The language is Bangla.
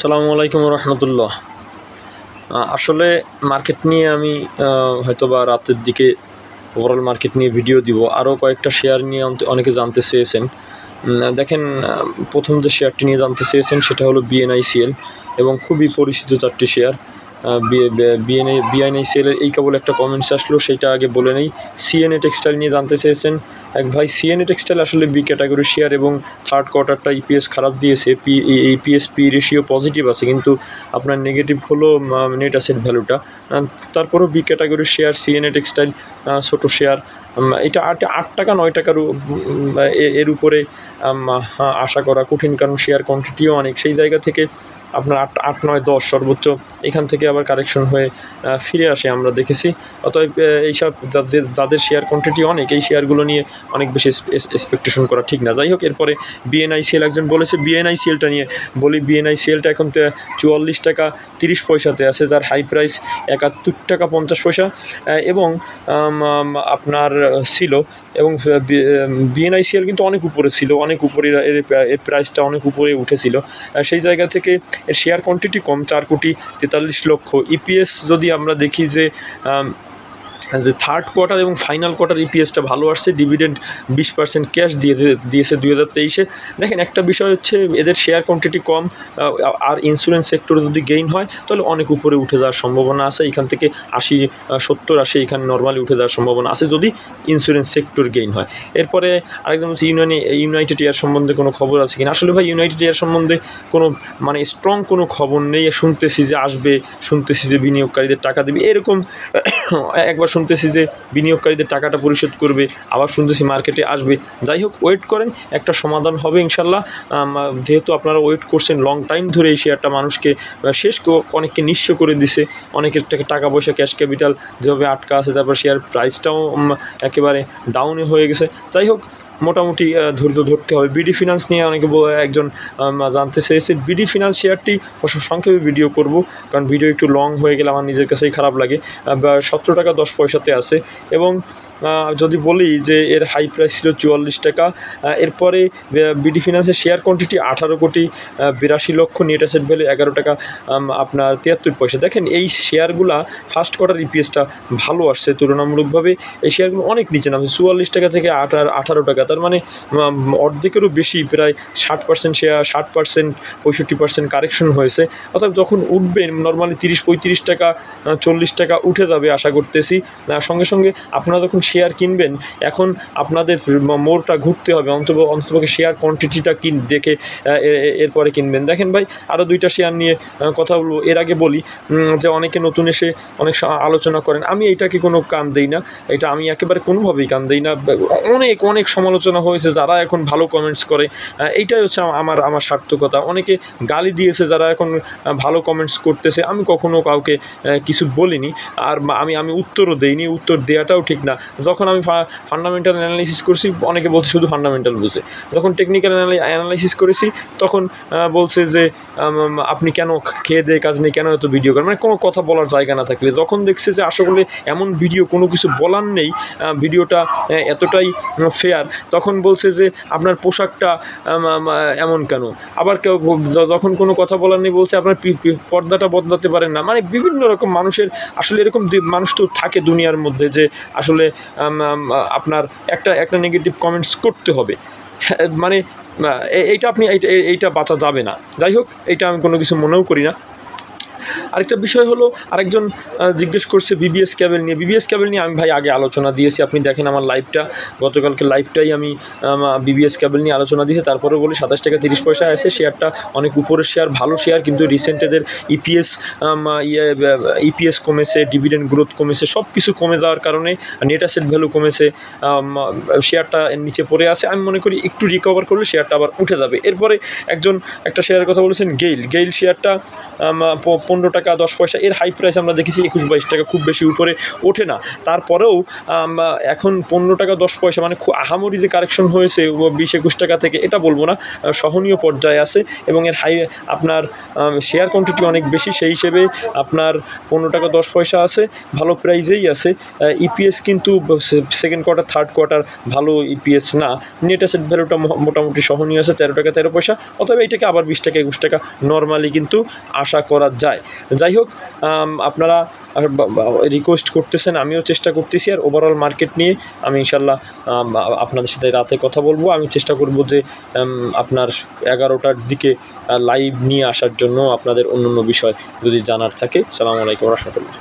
সালামু আলাইকুম রহমতুল্লাহ। আসলে মার্কেট নিয়ে আমি হয়তো বা রাতের দিকে ওভারঅল মার্কেট নিয়ে ভিডিও দিব। আরও কয়েকটা শেয়ার নিয়ে অনেকে জানতে চেয়েছেন। দেখেন প্রথম যে শেয়ারটি নিয়ে জানতে চেয়েছেন সেটা হলো বিএনআইসিএল এবং খুবই পরিচিত চারটি শেয়ার বিএনআই বিআইএনআইসিএল এর এই কেবল একটা কমেন্টস আসলো, সেটা আগে বলে নেই। সিএনএ টেক্সটাইল নিয়ে জানতে চেয়েছেন এক ভাই। সিএনএ টেক্সটাইল আসলে বি ক্যাটাগরি শেয়ার এবং থার্ড কোয়ার্টারটা ইপিএস খারাপ দিয়েছে। P EPS P ratio positive আছে, কিন্তু আপনার নেগেটিভ হলো নেট অ্যাসেট ভ্যালুটা তারপরেও B category share CNA textile ছোটো শেয়ার এটা আট আট টাকা, নয় টাকার এর উপরে আশা করা কঠিন, কারণ শেয়ার কোয়ান্টিটিও অনেক। সেই জায়গা থেকে আপনার আট আট, নয়, দশ সর্বোচ্চ, এখান থেকে আবার কারেকশন হয়ে ফিরে আসে আমরা দেখেছি। অতএব এইসব যাদের যাদের শেয়ার কোয়ান্টিটি অনেক, এই শেয়ারগুলো নিয়ে অনেক বেশি এক্সপেকটেশন করা ঠিক না। যাই হোক, এরপরে বিএনআইসিএল একজন বলেছে বিএনআইসিএলটা নিয়ে বলি বিএনআইসিএলটা এখন চুয়াল্লিশ টাকা তিরিশ পয়সাতে আছে, যার হাই প্রাইস একাত্তর টাকা পঞ্চাশ পয়সা। এবং আপনার ছিল এবং বিএনআইসিএল কিন্তু অনেক উপরে ছিল, অনেক উপরে এর এর প্রাইসটা অনেক উপরে উঠেছিল। সেই জায়গা থেকে এর শেয়ার কোয়ান্টিটি কম, চার কোটি তেতাল্লিশ লক্ষ। ইপিএস যদি আমরা দেখি যে যে থার্ড কোয়ার্টার এবং ফাইনাল কোয়ার্টার ইপিএসটা ভালো আসছে ডিভিডেন্ড বিশ পার্সেন্ট ক্যাশ দিয়ে দিয়ে- দিয়েছে দুই হাজার তেইশে। দেখেন, একটা বিষয় হচ্ছে এদের শেয়ার কোয়ান্টিটি কম আর ইন্স্যুরেন্স সেক্টরে যদি গেইন হয়, তাহলে অনেক উপরে উঠে যাওয়ার সম্ভাবনা আছে। এখান থেকে আশি সত্তর, আশি এখানে নর্মালি উঠে যাওয়ার সম্ভাবনা আছে যদি ইন্স্যুরেন্স সেক্টর গেইন হয়। এরপরে আরেকজন হচ্ছে ইউনানি ইউনাইটেড এয়ার সম্বন্ধে কোনো খবর আছে কিনা? আসলে ভাই ইউনাইটেড এয়ার সম্বন্ধে কোনো মানে স্ট্রং কোনো খবর নেই। শুনতেছি যে আসবে, শুনতেছি যে বিনিয়োগকারীদের টাকা দেবে। এরকম, একবার শুনতেছি যে বিনিয়োগকারীদের টাকাটা পরিশোধ করবে, আবার শুনতেছি মার্কেটে আসবে। যাই হোক ওয়েট করেন, একটা সমাধান হবে ইনশাল্লাহ। যেহেতু আপনারা ওয়েট করছেন লং টাইম ধরে এই শেয়ারটা মানুষকে শেষ অনেককে নিঃস্ব করে দিছে। অনেকের টাকা পয়সা ক্যাশ ক্যাপিটাল যেভাবে আটকা আছে, তারপর শেয়ার প্রাইসটাও একেবারে ডাউনে হয়ে গেছে। যাই হোক মোটামুটি ধৈর্য ধরতে হবে। বিডি ফিনান্স নিয়ে অনেকে একজন জানতে চেয়েছে। বিডি ফিনান্স শেয়ারটি সংক্ষেপে ভিডিও করব, কারণ ভিডিও একটু লং হয়ে গেলে আমার নিজের কাছেই খারাপ লাগে। সতেরো টাকা দশ পয়সাতে আছে এবং যদি বলি যে এর হাই প্রাইস ছিল চুয়াল্লিশ টাকা এরপরে বিডি ফিনান্সের শেয়ার কোয়ান্টিটি আঠারো কোটি বিরাশি লক্ষ নেট অ্যাসেট ভ্যালু এগারো টাকা আপনার তিয়াত্তর পয়সা। দেখেন, এই শেয়ারগুলা ফার্স্ট কোয়ার্টার ইপিএসটা ভালো আসছে তুলনামূলকভাবে। এই শেয়ারগুলো অনেক নিচে নামছে, চুয়াল্লিশ টাকা থেকে আঠারো আঠারো টাকা। তার মানে অর্ধেকেরও বেশি, প্রায় ষাট পার্সেন্ট শেয়ার ষাট পার্সেন্ট পঁয়ষট্টি পার্সেন্ট কারেকশন হয়েছে। অর্থাৎ যখন উঠবে নর্মালি তিরিশ, পঁয়ত্রিশ টাকা চল্লিশ টাকা উঠে যাবে আশা করতেছি। সঙ্গে সঙ্গে আপনারা যখন শেয়ার কিনবেন, এখন আপনাদের মোড়টা ঘুরতে হবে অন্তত অন্ততপক্ষে শেয়ার কোয়ান্টিটিটা কিন, দেখে এরপরে কিনবেন। দেখেন ভাই আরও দুইটা শেয়ার নিয়ে কথা বলব। এর আগে বলি যে অনেকে নতুন এসে অনেক আলোচনা করেন। আমি এইটাকে কোনো কান দেই না। এটা আমি একেবারে কোনোভাবেই কান দেই না। অনেক অনেক সমালোচনা হয়েছে, যারা এখন ভালো কমেন্টস করে এইটাই হচ্ছে আমার আমার সার্থকতা। অনেকে গালি দিয়েছে যারা এখন ভালো কমেন্টস করতেছে। আমি কখনো কাউকে কিছু বলিনি। আর আমি আমি উত্তরও দেইনি, উত্তর দেওয়াটাও ঠিক না। যখন আমি ফান্ডামেন্টাল অ্যানালাইসিস করছি, অনেকে বলছে শুধু ফান্ডামেন্টাল বুঝে। যখন টেকনিক্যাল অ্যানালাইসিস করেছি, তখন বলছে যে আপনি কেন খেয়ে দিয়ে কাজ নেই, কেন এত ভিডিও করেন? মানে কোনো কথা বলার জায়গা না থাকলে। যখন দেখছে যে আসলে এমন ভিডিও কোনো কিছু বলার নেই ভিডিওটা এতটাই ফেয়ার তখন বলছে যে আপনার পোশাকটা এমন কেন? আবার কেউ যখন কোনো কথা বলার নেই বলছে আপনার পর্দাটা বদলাতে পারেন না। মানে বিভিন্ন রকম মানুষের আসলে এরকম মানুষ তো থাকে দুনিয়ার মধ্যে যে আসলে আপনার একটা একটা নেগেটিভ কমেন্টস করতে হবে। হ্যাঁ, মানে এইটা আপনি এইটা বাঁচা যাবে না। যাই হোক এইটা আমি কোনো কিছু মনেও করি না। আরেকটা বিষয় হলো, আরেকজন জিজ্ঞেস করছে বিবিএস ক্যাবেল নিয়ে। বিবিএস ক্যাবেল নিয়ে আমি ভাই আগে আলোচনা দিয়েছি, আপনি দেখেন আমার লাইভটা গতকালকে লাইভটাই আমি বিবিএস ক্যাবেল নিয়ে আলোচনা দিয়েছি। তারপরে বলি, সাতাশ টাকা তিরিশ পয়সা আছে শেয়ারটা অনেক উপরের শেয়ার ভালো শেয়ার কিন্তু রিসেন্ট এদের ইপিএস ইয়ে ইপিএস কমেছে ডিভিডেন্ড গ্রোথ কমেছে সব কিছু কমে যাওয়ার কারণে নেট অ্যাসেট ভ্যালু কমেছে শেয়ারটা নিচে পড়ে আছে। আমি মনে করি একটু রিকভার করলে শেয়ারটা আবার উঠে যাবে। এরপরে একজন, একটা শেয়ারের কথা বলেছেন গেইল গেইল শেয়ারটা পনেরো টাকা টাকা, দশ পয়সা, এর হাই প্রাইস আমরা দেখেছি একুশ বাইশ টাকা খুব বেশি উপরে ওঠে না। তারপরেও এখন পনেরো টাকা, দশ পয়সা মানে খুব আহামরি যে কারেকশন হয়েছে বিশ একুশ টাকা থেকে, এটা বলব না। সহনীয় পর্যায়ে আছে এবং এর হাই আপনার শেয়ার কোয়ান্টিটি অনেক বেশি, সেই হিসেবে আপনার পনেরো টাকা, দশ পয়সা আছে, ভালো প্রাইজেই আছে। ইপিএস কিন্তু সেকেন্ড কোয়ার্টার থার্ড কোয়ার্টার ভালো ইপিএস না। নেট অ্যাসেট ভ্যালুটা মোটামুটি সহনীয় আছে, তেরো টাকা, তেরো পয়সা। অথবা এটাকে আবার বিশ টাকা, একুশ টাকা নর্মালি কিন্তু আশা করা যায়। যাই হোক আপনারা রিকোয়েস্ট করতেছেন, আমিও চেষ্টা করতেছি, আর ওভারঅল মার্কেট নিয়ে আমি ইনশাল্লাহ আপনাদের সাথে রাতে কথা বলব। আমি চেষ্টা করব যে আপনার এগারোটার দিকে লাইভ নিয়ে আসার জন্য আপনাদের অন্য অন্য বিষয় যদি জানার থাকে। সালামু আলাইকুম রহমতুল্লাহ।